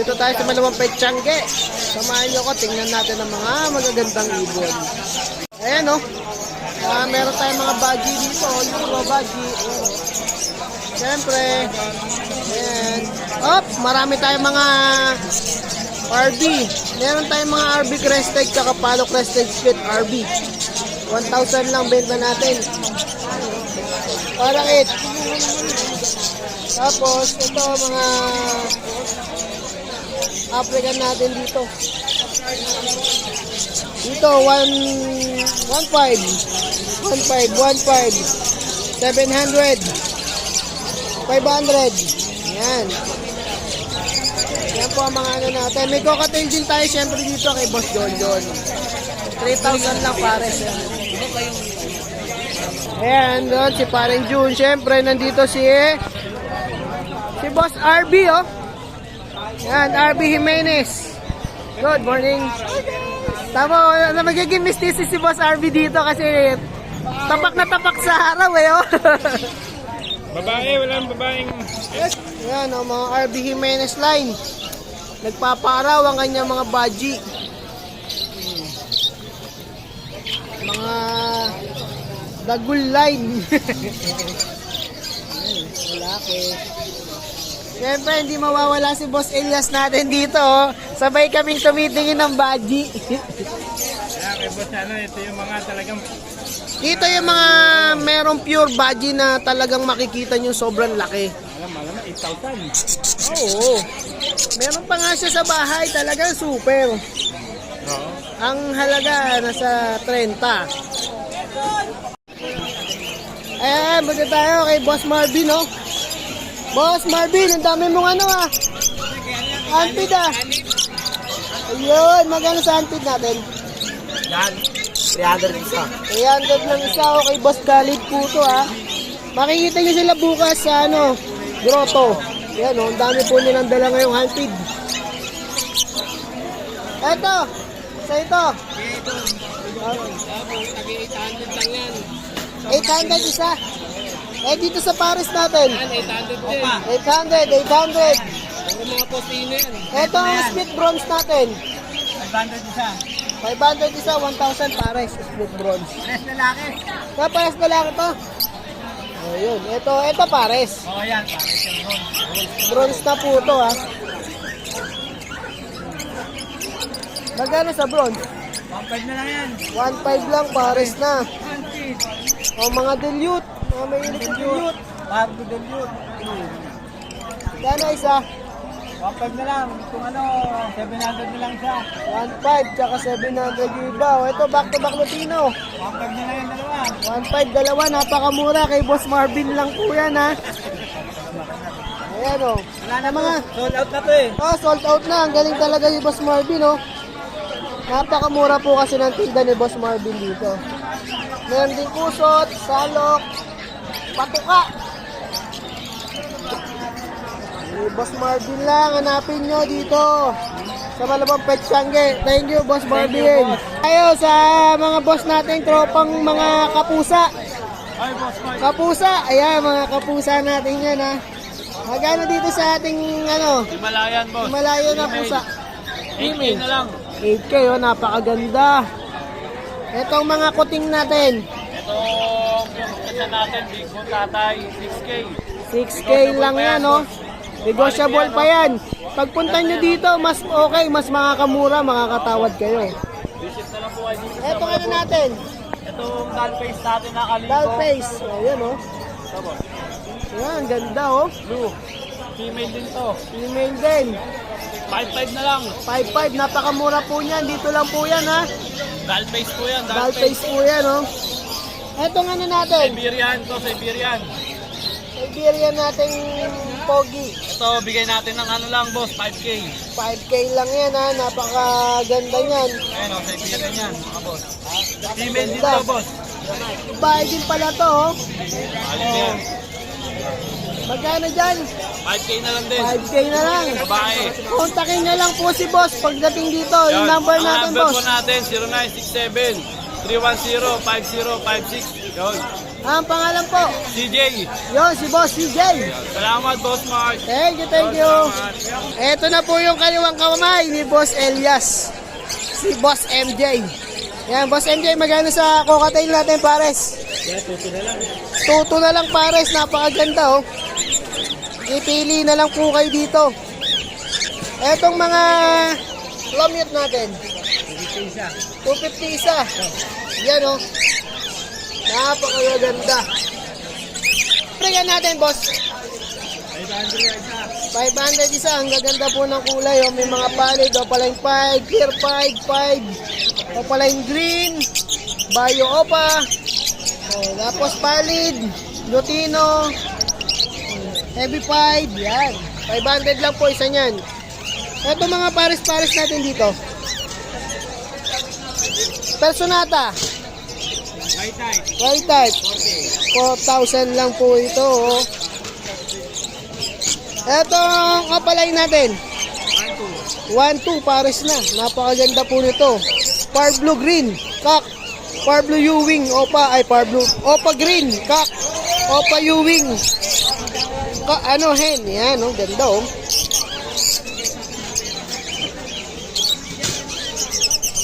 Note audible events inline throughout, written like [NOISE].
Dito tayo sa Malawang Petsangge. Samahan nyo ko, tingnan natin ang mga magagandang ibon. Ayan o. Ah, meron tayong mga budgie dito. Yung mga budgie. Ayan. Siyempre. Ayan. Op, marami tayong mga RB. Meron tayong mga RB Crested tsaka Palo Crested Split RB. 1,000 lang benta natin. Parang it. Tapos, ito mga African natin dito. Dito, 1, 1.5. 1.5, 1.5. 700. 500. Yan. Yan po ang mga ano natin. May cocktail din tayo syempre dito kay Boss John John. 3,000 lang pares. Yan. Ayan, doon si Pareng June. Siyempre, nandito si si Boss RB, oh. Yan, RB Jimenez. Good morning. Tama, na magiging mistisis si Boss RB dito kasi tapak na tapak sa araw, eh, oh. [LAUGHS] Babae, walang babaeng... Yan, oh, mga RB Jimenez line. Nagpaparaw ang kanyang mga baji. Mga dagul line. [LAUGHS] Ayan, Malaki. Siyempre, hindi mawawala si Boss Elias natin dito. Oh. Sabay kaming tumitingin ng baji. Kaya kay boss ano, ito yung mga talagang... dito yung mga merong pure baji na talagang makikita nyo sobrang laki. Alam, alam na, 8,000. Oo. Meron pa nga siya sa bahay, talagang super. Oo. Ang halaga nasa 30. Ayan, baga tayo kay Boss Marvin, no? Boss Marvin, ang dami mong ano ah. Antid ah. Ayun, magkano sa antid natin? Yan. 300 isa. 300 lang isa ako kay Boss Khalid Puto ah. Makikita nyo sila bukas sa ano, grotto. Yan oh, ang dami po nilang dala ngayong hunted. Eto, sa ito. 800 isa. Eh dito sa Paris natin. 800 din. 800, 800. Ang mga postino yan. Ito ang split bronze natin. 500 isa. 500 isa, 1,000 pares split bronze. Tres lalaki. Kapares na lang ito. Ayun, ito, ito pares. Oo yan, pare siya ron. Bronze na po ito ha. Magkano sa bronze? 1.5 na lang yan. 1.5 lang pares na. O mga dilute, mga may ilik na dilute. Barbo del yun. Gano isa? 1.5 na lang. Kung ano, 700 na lang siya. 1.5 tsaka 700 yung iba. O, ito back to back Lutino. 1.5 na lang yung dalawa. 1.5 dalawa, napakamura kay Boss Marvin lang po yan ha. Ayan o. Wala na mga... Sold out na to eh. Oh, sold out na. Ang galing talaga ni Boss Marvin oh. Napakamura po kasi ng tinda ni Boss Marvin dito. Meron din kusot, salok, patuka. Ni Boss Marvin lang, hanapin nyo dito. Sa Malabang Petsangge. Thank you, Boss Marvin. Tayo sa mga boss natin, tropang mga kapusa. Ay, boss. Kapusa, ayan mga kapusa natin yan ha. Magkano dito sa ating ano, Himalayan, boss. Himalayan na pusa? 8K na lang. 8K oh, napakaganda. Ito ang mga kuting natin. Ito, kanya natin, Big Boot Tatay, 6K. 6K lang yan oh. Negotiable pa yan. Pagpunta nyo dito, mas okay, mas makakamura, makakatawad kayo. Visit na lang po kayo dito. Ito ano natin, Itong doll face natin na kaligo. doll face. Ayan oh. Ito, boss. Ayan, ganda oh. Blue. Female din to. Female din. 5-5 na lang. 5.5, napakamura po niyan. Dito lang po yan ha. Doll face po yan. Doll face po yan oh. Etong ano natin, Siberian to, Siberian. Siberian nating pogi. Ito, bigay natin ng ano lang, boss, 5K. 5K lang yan ha, napakaganda niyan. Ayan o, Siberian yan, mga boss. Female din to, boss. Bahay din pala to oh. Alin yan. Magkano dyan? 5K na lang din. 5K na lang. Babae. Kontakin nyo lang po si boss pagdating dito. Yung number Ang natin number boss. po natin, 0967 310 5056. Yun. Ang pangalan po, CJ. yon si Boss CJ. Salamat, Boss Mark. Thank you, thank you. Ito na po yung kaliwang kamay ni Boss Elias. Si Boss MJ. Yan, Boss MJ, magkano sa cocktail natin, pares? Tuto na lang, pares. Napakaganda, oh. Ipili na lang po kayo dito. Etong mga lomyot natin. 250 isa. Yan, oh. Napakaganda. Priyan natin, boss. 500 isa. Ang gaganda po ng kulay. Oh. May mga palid. O pala yung 5, clear 5, 5. O pala yung green. Bayo opa. O, tapos palid. Lutino. Heavy 5. Yan. 500 lang po isa niyan. Ito mga pares-pares natin dito. Personata. White type. 4,000 lang po ito. Oh. Etong kapalay natin. 1-2 pares na. Napakaganda po nito. Par blue green. Kak. Par blue U-wing. Opa. Ay par blue. Opa green. Kak. Opa U-wing. Ka, ano hen. Yan. Oh, ganda oh.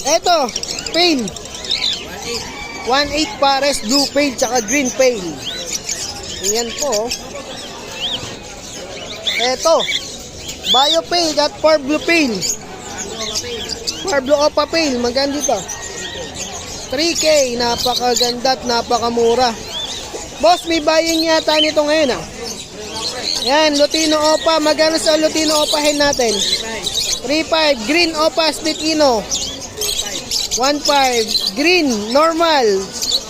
Eto. Pain. 1.8 pares, blue pale, tsaka green pale. Ayan po. Eto. Bio pale at par blue pale. Par blue opa pale. Maganda dito. 3K. Napakaganda at napakamura. Boss, may buying yata nito ngayon ah. Yan, Lutino Opa. Magkano sa Lutino Opa hen natin? 3.5. Green Opa Split Ino. 1.5. Green, normal.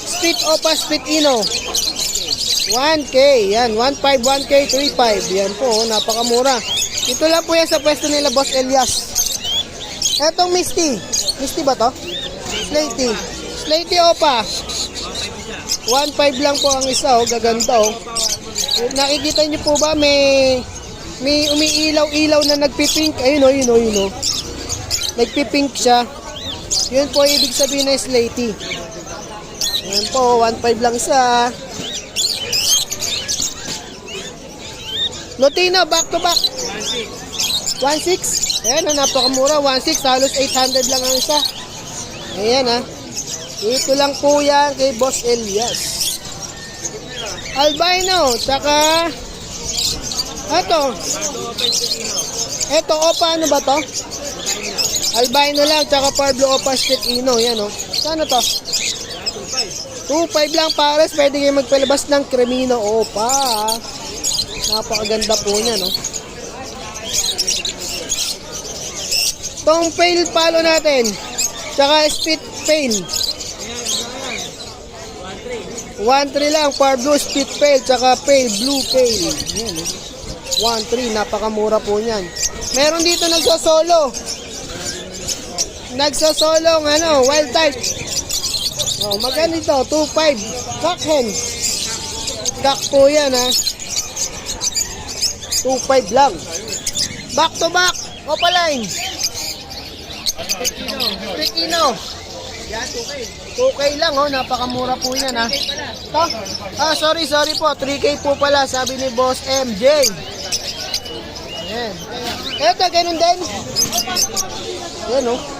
Split Opa, Split Ino. 1K. Yan, 1.5, 1K, 3.5. Yan po, oh, napakamura. Ito lang po yan sa pwesto nila, Boss Elias. Etong Misty. Misty ba to? Slaty. Slaty Opa. 1.5 lang po ang isa, oh. Gaganda, oh. Nakikita niyo po ba, may may umiilaw-ilaw na nagpipink. Ayun, oh, yun, oh, yun, oh. Nagpipink siya. Yun po ibig sabihin ng slaty. Ayan po, 1.5 lang isa. Lutino, back to back. 1.6. Ayan, ah, napakamura. 1.6, halos 800 lang ang isa. Ayan ha. Ito lang po yan kay Boss Elias. Albino, tsaka... Ito. Ito, opa, ano ba to? Albino lang, tsaka Pablo Opa Stick Ino. Yan, oh. Saan to? 2.5 lang pares. Pwede kayo magpalabas ng Cremino Opa. Napakaganda po niya, no? Tong pail palo natin. Tsaka spit pail. 1.3 lang. Par blue spit pail. Tsaka pail. Blue pail. Yan, oh. 1.3. Napakamura po niyan. Meron dito nagsosolo. Nagsosolong ano, wild type. Oh, magkano ito? 2.5. Cock hen. Cock po yan ha. 2.5 lang. Back to back. Opaline. Pekino. 2K lang oh, napakamura po yan ha. To? Ah, sorry, sorry po. 3K po pala, sabi ni Boss MJ. Ayan. Eto, ganun din. Ayan oh.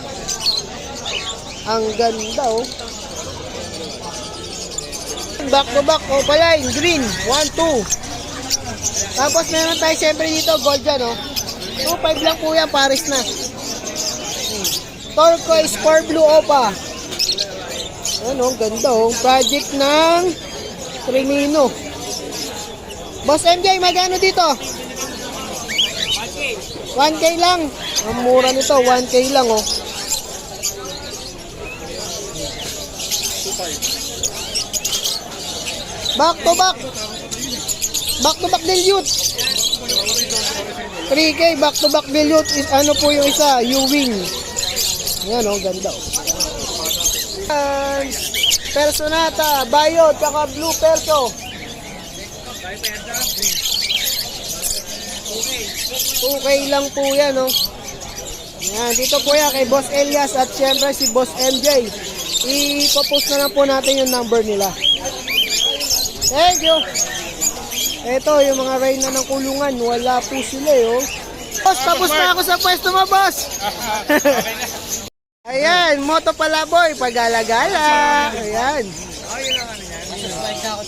Ang ganda oh. Back to back, opaline, green, 1, 2. Tapos meron tayo siyempre dito, gold dyan oh. 2, 5 lang po yan, Paris na. Hmm. Turquoise, Spar Blue Opa. Ano, ganda oh. Project ng Tremino. Boss MJ, magano dito? 1K lang. Ang mura nito, 1K lang oh. Back to back. Back to back dilute. 3K back to back dilute is ano po yung isa, U-wing. Yan oh, ganda oh. Yan. Personata, Bayo, tsaka Blue Perso. 2K lang po yan oh. Yan, dito po yan kay Boss Elias at syempre si Boss MJ. I-post na lang po natin yung number nila. Thank you. Ito, yung mga reyna ng kulungan, wala po sila eh, oh. Boss, tapos na ako sa pwesto mo, boss. [LAUGHS] Ayan, moto pala boy, pagala-gala. Ayan.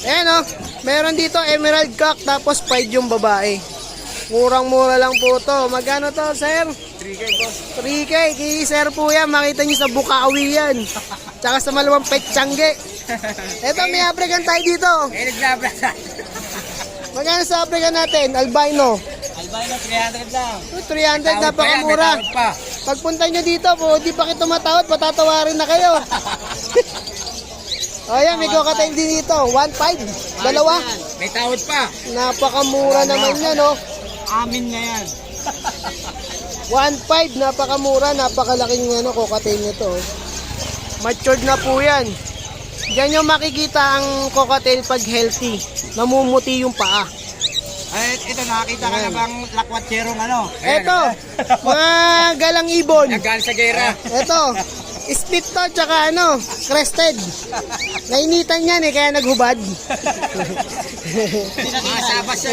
Ayan oh, meron dito emerald cock tapos pride yung babae. Murang-mura lang po to. Magkano to, sir? 3K boss. 3K, kay sir po yan. Makita niyo sa Bukawi yan. Tsaka sa malawang petsangge. Eto, may African tayo dito. Eh, naglabla Magkano sa African natin? Albino. Albino, 300 lang. Oh, 300, napakamura. pa. Pagpunta nyo dito, po, di pa kayo tumatawad, patatawarin na kayo. [LAUGHS] o yan, may kokatail din dito. 1.5. Dalawa. May tawad pa. Napakamura naman yan, no? Amin na yan. [LAUGHS] 1.5, napakamura, napakalaking ano, kokatail nito. Matured na po yan. Diyan yung makikita ang cocktail pag healthy. Namumuti yung paa. Ay, ito nakakita ka na bang lakwatserong ano? Eto, [LAUGHS] mga galang ibon. Naggal sa gera. Eto, split to, tsaka ano, crested. Nainitan yan eh, kaya naghubad. [LAUGHS]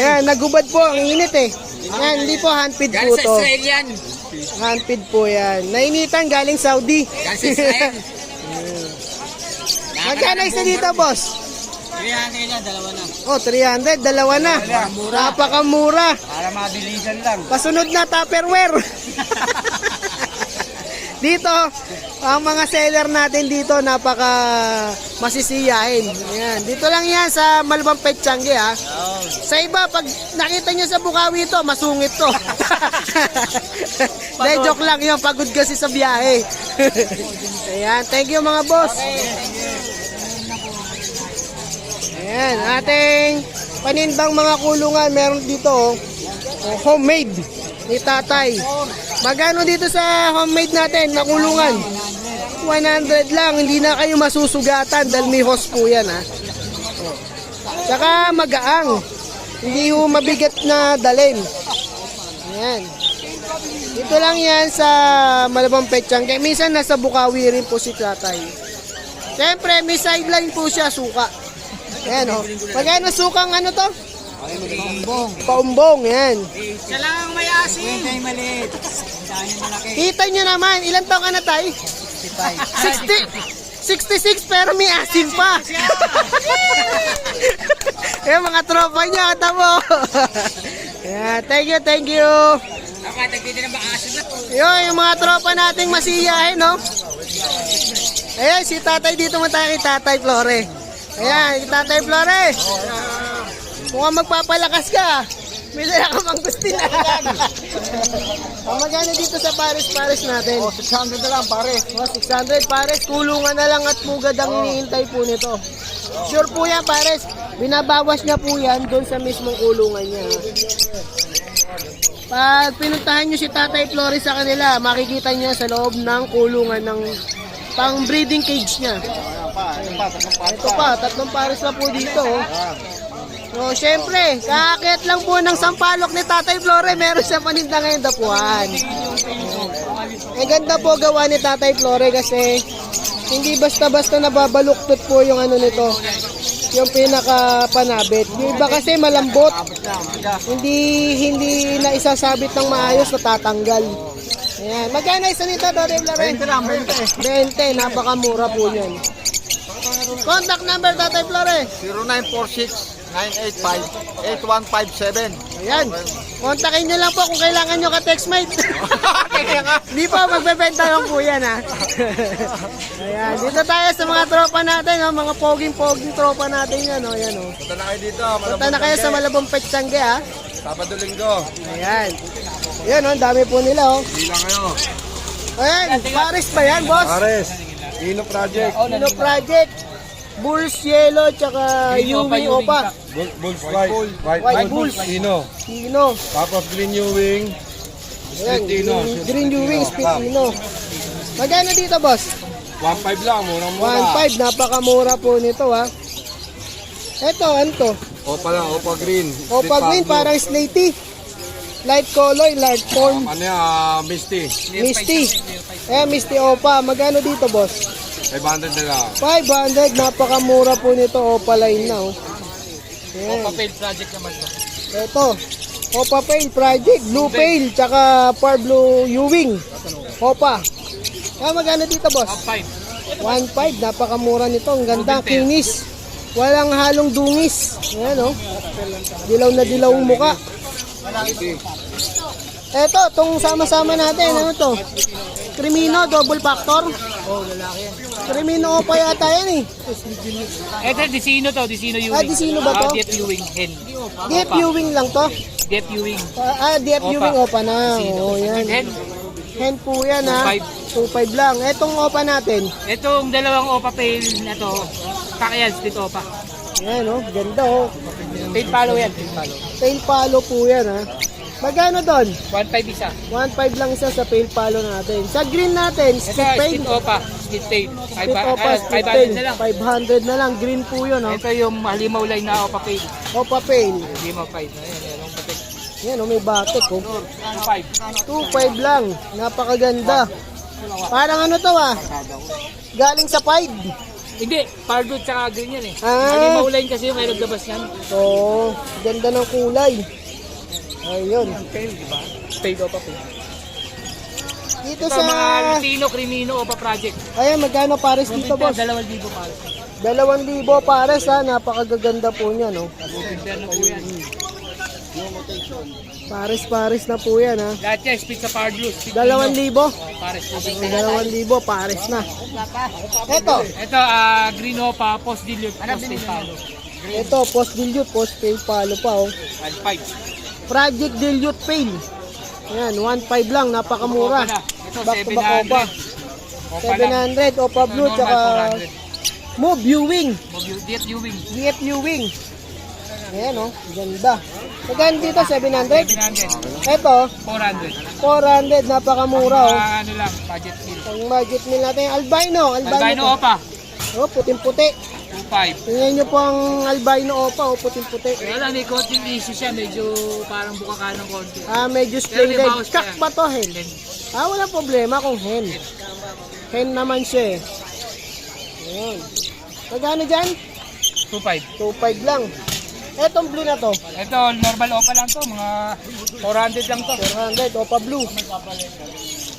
Ayan, naghubad po, ang init eh. Yan, hindi po handpid po Galing sa to. Israel yan. Handpid po yan. Nainitan galing Saudi. Galing sa Israel. [LAUGHS] Magkano isa dito, boss? 300 yan, dalawa na. Oh, 300, dalawa na. Napakamura. Para mabilisan lang. Pasunod na Tupperware. [LAUGHS] dito, ang mga seller natin dito napaka masisiyahin. Ayan. Dito lang yan sa Malbang Petchangi ha. Sa iba, pag nakita nyo sa Bukawi ito, masungit to. [LAUGHS] De, joke lang yun. Pagod kasi sa biyahe. [LAUGHS] Ayan. Thank you mga boss. Ayan. Ating panindang mga kulungan. Meron dito oh. Oh, homemade ni tatay. Magano dito sa homemade natin na kulungan? 100 lang, hindi na kayo masusugatan dahil may host po yan ha. Oh. Tsaka magaang. Hindi ho mabigat na dalin. Ayan. Dito lang yan sa Malabang Petsang. Kaya minsan nasa Bukawi rin po si tatay. Siyempre, may sideline po siya, suka. Ayan o. Magkano sukang ano to? Paumbong. Paumbong, yan. Siya lang ang may asin. Yung maliit. Kita nyo naman, ilan taong ka na tay? 60. 66 pero may asin pa. Yung mga tropa niya, kata mo. yeah, thank you, thank you. Ako, tagtiti na ba asin na? Yun, yung mga tropa nating masiyahin, no? Ayan, si tatay dito mo tayo kay tatay Flore. Ayan, si tatay Flore. Mukhang magpapalakas ka. May dala ka mang gusto na. [LAUGHS] Ang magkano dito sa Paris-Paris natin? Oh, 600 na lang, pare. Oh, 600 pares, kulungan na lang at pugad ang iniintay po nito. Sure po yan pares, binabawas niya po yan doon sa mismong kulungan niya. Pag pinuntahan niyo si Tatay Flores sa kanila, makikita niyo sa loob ng kulungan ng pang breeding cage niya. Ito pa, tatlong pares na po dito. Oh. So, syempre, kakakit lang po ng sampalok ni Tatay Flore, meron siya paninda ngayon dapuan. Eh, ganda po gawa ni Tatay Flore kasi hindi basta-basta nababaluktot po yung ano nito, yung pinaka panabit. Yung iba kasi malambot, hindi hindi na isasabit ng maayos natatanggal. Ayan. Magkano isa nito, Tatay Flore? 20 lang, 20. 20, napakamura po yun. Contact number, Tatay Flore. 0946-985-8157. Ayan. Kontakin nyo lang po kung kailangan nyo ka-text mate. [LAUGHS] Hindi po, magbebenta lang po yan ha. Ayan, dito tayo sa mga tropa natin, oh, mga poging-poging tropa natin yan. Oh, ayan, oh. Punta na kayo dito. Punta na kayo sa Malabong Petsangge ha. Sabado linggo. Ayan. Ayan, oh, ang dami po nila. Oh. Bilang kayo. Ayan, Paris ba yan, boss? Pares. Ino Project. Ano project? Bulls Yellow, tsaka Yumi Opa. Bull, Bulls White. White, White Bulls. Ino. Pino. Tapos Green New Wing. Ayan, Split Ino. Green, New Wings, Pino. Magkano dito, boss? 1.5 lang. Murang mura. 1.5, napakamura po nito ha. Ito, ano to? Opa lang. Opa Green. Opa Split green, Pablo. parang slaty. Light color, light form, Ano yan? ah, Misty. misty. Eh, misty opa. Magkano dito, boss? 500 na lang. 500, napakamura po nito. Opa line na, oh. Ayan. Papel project naman to. Ito. Opa Pail Project, Blue Pail, tsaka Parblo Ewing. Opa. Ah, magkano dito, boss? 1.5. 1.5, napakamura nito. Ang ganda, kinis. Walang halong dungis. Ayan, oh. Dilaw na dilaw ang muka. Eto, tong sama-sama natin, ano to? Crimino, double factor. Oh, lalaki yan. Crimino pa yata yan eh. Ito, Disino to, Disino Ewing. Ah, Disino ba to? Ah, Deep Ewing, hen. Deep viewing lang to. Deep Ewing. Ah, ah deep Opa. viewing opa na. Oo, yan. Hen. Hen po yan ha. 2.5 lang. Etong opa natin. Itong dalawang Opa Pail na to, Kakyan, split Opa. Ayan oh, ganda oh. Pail palo yan, pail palo. Tail palo po yan ha. Magkano doon? 1.5 isa. 1.5 lang isa sa pail palo natin. Sa green natin, Ito, split pail. split Opa, split tail. Split opa, ah, split 500 pail. na lang. 500 na lang. Green po yun oh. Ito yung halimaw line na Opa Pail. Opa pail. Halimaw 5. Ayan, ayan, ang patek. Yan oh, may batik oh. 2.5. 2.5 lang. Napakaganda. Parang ano to ah. Galing sa 5. Hindi, pardo tsaka green yan eh. Ah. Halimaw line kasi yung may naglabas yan. So, ganda ng kulay. Ayun. Pail, di ba? Pail Opa Pail. Dito Ito sa... mga Latino, Crimino, Opa Project. Ayan, magkano pares dito, Ito, boss? 2,000 palo. 2,000 pares ha. Napakagaganda po niya, no? Inferno po yan. Pares-pares na po yan, ha? Lahat yan, speed sa power blue. Speed 2,000? Pares po. 2,000 pares na. Ito, Ito, ah, green Opa, post dilute, post ito, post dilute, post pay palo pa, oh. 1.5. Project dilute pail. Ayan, 1.5 lang, napakamura. Ito, Back to back opa. 700. Opa lang. 700, opa blue, tsaka 400. move viewing. Diet Ewing. DF viewing. Ayan, oh, ganda. Magkano dito, 700? 700. Ito, 400. 400, napakamura, oh. Ah, ano lang, budget meal. Ang budget meal natin, albino, albino. Albino. Opa, Oh, puting-puti. 2.5. Tingnan nyo po ang albino opa, oh, puting-puti. Kaya lang, may konting issue siya. Medyo parang buka ka ng konti. Ah, medyo Pero may bawas pa Kak ba to, hen? Then, Ah, wala problema kung hen. Hen naman siya eh. Ayun. Magkano dyan? 2.5. 2.5 lang. Etong blue na to, Ito, normal Opa lang to. Mga 400 lang to. 400, opa blue.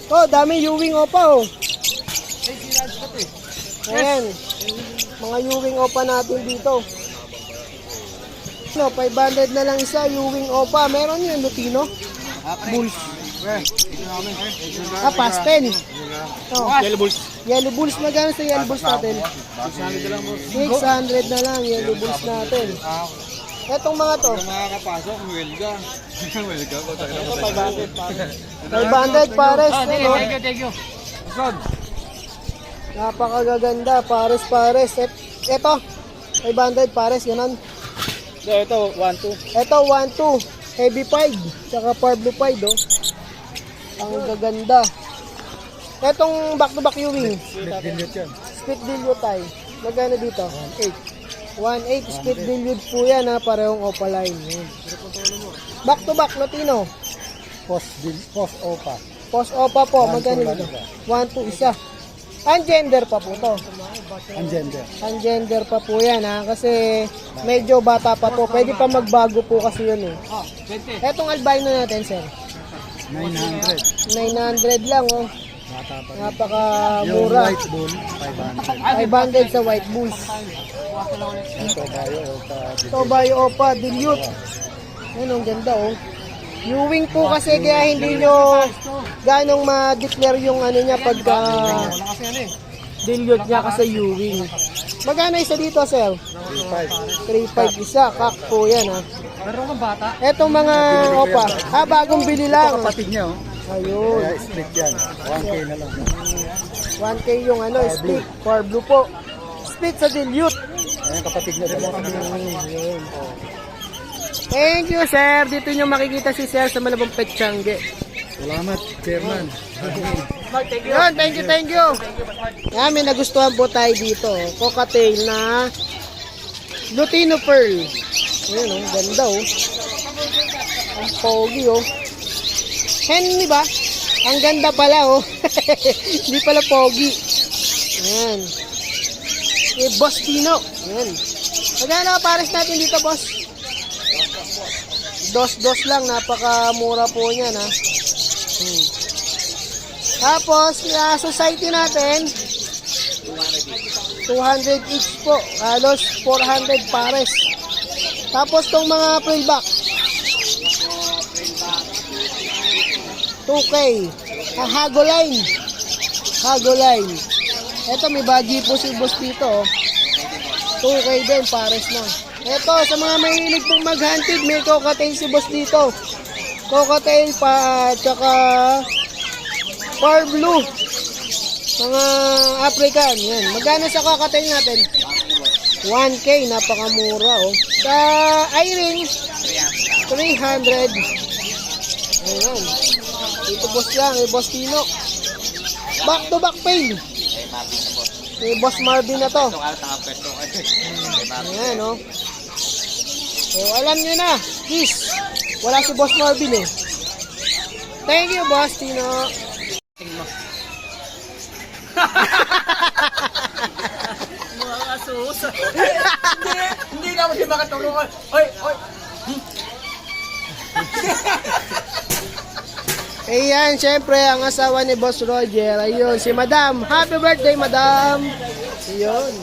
Oh, dami Ewing opa, oh. Ayan. Mga Ewing opa natin dito. No, 500 na lang isa, Ewing opa. Meron yun, Lutino. Bulls. Ah, pastel. Oh, Yellow Bulls. yellow bulls. Magkano sa yellow bulls natin? 600 na lang, yellow bulls natin. Etong mga to, Makakapasok, welga. [LAUGHS] welga ko tayo. 500 pares. Oh, thank you, ano? thank you, thank you. Napakagaganda, pares pares. Et, eto, 500 pares, ganun. So, ito, 1, 2. Eto, 1, 2, heavy pied, tsaka parblo pied, oh. Ang gaganda. Etong back-to-back Ewing, split dilute tayo. Magkano dito? 1.8. 1.8 split dilute po yan ha, parehong opaline. Yan. Back-to-back Latino. Post post opa. Post opa po, magkano dito? 1.2 isa. Ang gender pa po to. Ang gender. Ang gender pa po yan ha, kasi medyo bata pa to. Pwede pa magbago po kasi yun eh. Oh, 20. Etong albino natin sir, 900. 900 lang oh. Bata pa. Yung Napakamura. white bull, 500. 500 sa white bulls. Ito tayo, opa. Ito bayo opa, dilute. Yan ang ganda oh. Ewing po kasi kaya hindi nyo ganong ma-declare yung ano niya pagka dilute niya kasi Ewing. Magkano isa dito sir? 3.5 isa, kak po yan ha. Pero kung bata, Etong mga opa, ah bagong bili lang. Kapatid niya, oh. Ayun. Kaya split yan. 1K na lang. 1K yung ano, split for blue po. Split sa dilute. Ayan, kapatid niya. Ayun. Thank you, sir. Dito nyo makikita si sir sa Malabang Petsangge. Salamat, chairman. Yun, thank you, thank you. Yan, may nagustuhan po tayo dito. Cocktail na Lutino Pearl. Ayun, oh, ganda oh. Ang pogi oh. Hen, di ba? Ang ganda pala oh. [LAUGHS] Hindi pala pogi. Yan. Eh, Boss Tino. Yan. Magkano pares natin dito, boss? Dos-dos lang, napakamura po niyan ha. Hmm. Tapos, yung society natin, 200 each po. Halos 400 pares. Tapos tong mga fullback. 2K. Ah, Hago line. Hago line. Ito may budgie po si boss dito. oh. 2K din, pares na. Ito, sa mga mahilig pong mag-hunted, may cocktail si boss dito. Cocktail pa, tsaka far blue. Mga African, yan. Magkano sa cocktail natin? 1K, napakamura, oh. Sa Irene, 300. Ayan. Dito boss lang, eh, boss Tino. Back to back pain. Eh, boss Marvin na to. [LAUGHS] Ayan, oh. So, alam nyo na, please. Wala si boss Marvin, eh. Thank you, boss Tino. Mga asus. hindi, hindi na ako siya makatulungan. Oy, oy. Ayan, syempre, ang asawa ni Boss Roger, ayun, si Madam. Happy birthday, Madam! Ayun.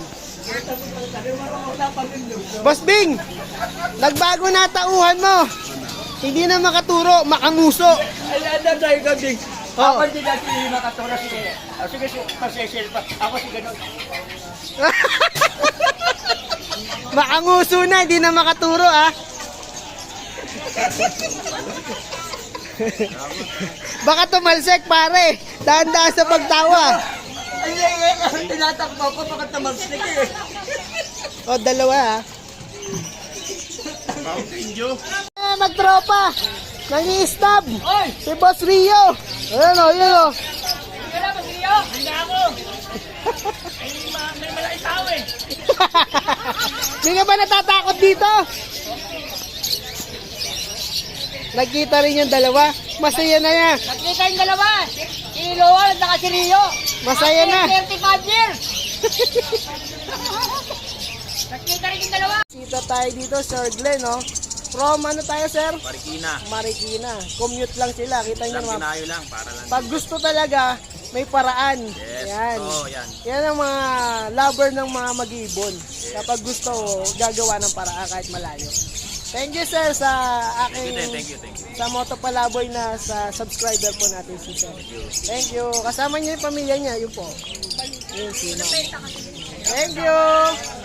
Boss Bing, nagbago na tauhan mo. Hindi na makaturo, makamuso. Ay, ano tayo? Oh. Ako hindi natin hindi makatulong. Sige, Ah, sige, pasensya pa. Ako si ganun. [LAUGHS] Makanguso na, hindi na makaturo, ah. [LAUGHS] Baka tumalsek, pare. Dahan-dahan sa pagtawa. Ay, ay, ay, tinatakbo ko pagkat tamagsik eh. O, dalawa, ah. Ah, magtropa. Nangi-stab. Si Boss Rio. Ayan o, ayan o. Wala ba siya? Hindi ako. Ay, ma- may malaki tao eh. Hindi ka ba natatakot dito? Nagkita rin yung dalawa. Masaya na yan. Nakita yung dalawa. Si Loa at saka si Rio. Masaya na. After 35 years. [LAUGHS] Nakita rin yung dalawa. Kita tayo dito, Sir Glenn, no? From ano tayo, sir? Marikina. Marikina. Commute lang sila. Kita nyo naman. Tayo lang para lang. Pag gusto talaga, may paraan. Yan. Oo, yan. Yan ang mga lover ng mga mag-ibon. Kapag gusto, gagawa ng paraan kahit malayo. Thank you, sir, sa aking... Thank you, thank you. Sa Moto Palaboy na sa subscriber po natin si Sir. Thank you. Kasama niya yung pamilya niya, yun po. Yun, si Ma'am. Thank you.